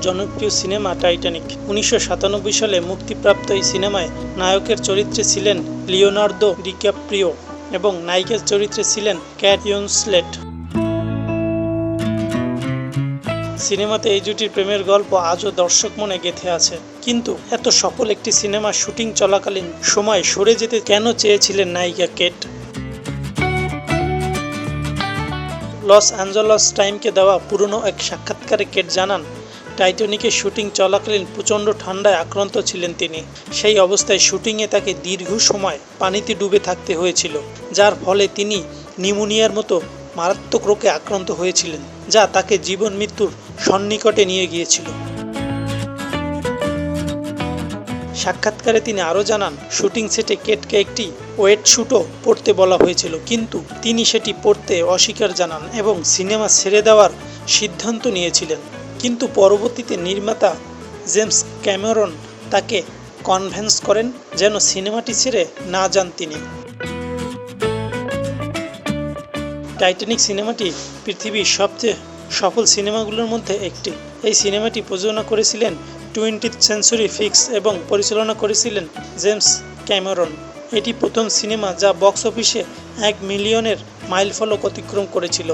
জনপ্রিয় cinema Titanic. উনিশশো সাতানব্বই সালে মুক্তিপ্রাপ্ত এই সিনেমায় নায়কের চরিত্রে ছিলেন লিওনার্দো ডিক্যাপ্রিও এবং নায়িকার চরিত্রে ছিলেন ক্যাট সিনেমাতে এই জুটির প্রেমের গল্প আজও দর্শক মনে গেঁথে আছে। কিন্তু এত সফল একটি সিনেমা শুটিং চলাকালীন সময় সরে যেতে কেন চেয়েছিলেন নায়িকা কেট? লস অ্যাঞ্জেলস টাইমকে দেওয়া পুরনো এক সাক্ষাৎকারে কেট জানান টাইটানিকের শুটিং চলাকালীন প্রচণ্ড ঠান্ডায় আক্রান্ত ছিলেন তিনি। সেই অবস্থায় শুটিংয়ে তাকে দীর্ঘ সময় পানিতে ডুবে থাকতে হয়েছিল, যার ফলে তিনি নিউমোনিয়ার মতো মারাত্মক রোগে আক্রান্ত হয়েছিলেন, যা তাকে জীবন মৃত্যুর সন্নিকটে নিয়ে গিয়েছিল। সাক্ষাৎকারে তিনি আরও জানান, শুটিং সেটে কেটকে একটি ওয়েট শুটও পড়তে বলা হয়েছিল, কিন্তু তিনি সেটি পড়তে অস্বীকার জানান এবং সিনেমা ছেড়ে দেওয়ার সিদ্ধান্ত নিয়েছিলেন। কিন্তু পরবর্তীতে নির্মাতা জেমস ক্যামেরন তাকে কনভেন্স করেন যেন সিনেমাটি ছেড়ে না যান তিনি। টাইটানিক সিনেমাটি পৃথিবীর সবচেয়ে সফল সিনেমাগুলোর মধ্যে একটি। এই সিনেমাটি প্রযোজনা করেছিলেন টোয়েন্টিথ সেঞ্চুরি ফিক্স এবং পরিচালনা করেছিলেন জেমস ক্যামেরন। এটি প্রথম সিনেমা যা বক্স অফিসে এক মিলিয়নের মাইলফলক অতিক্রম করেছিল।